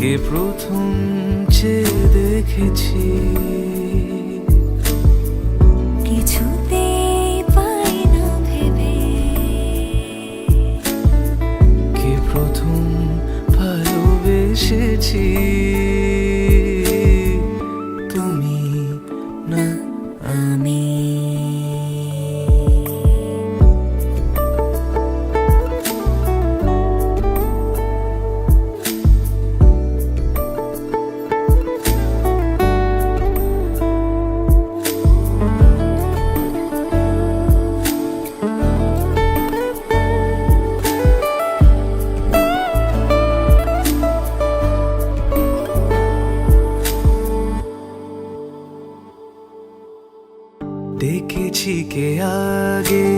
কে প্রথম যে দেখেছি? কিছুতে পাই না ভেবে। কে প্রথম ভালোবেসেছি? দেখেছি কে আগে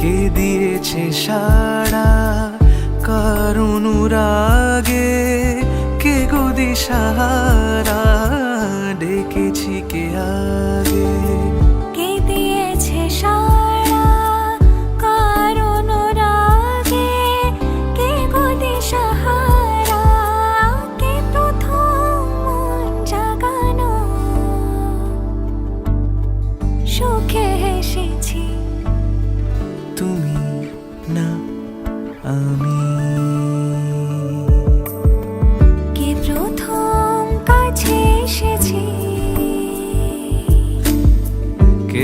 কে দিয়েছে সারা কারণ রাগে কে গদি সাহারা ডেকেছি কে আগে।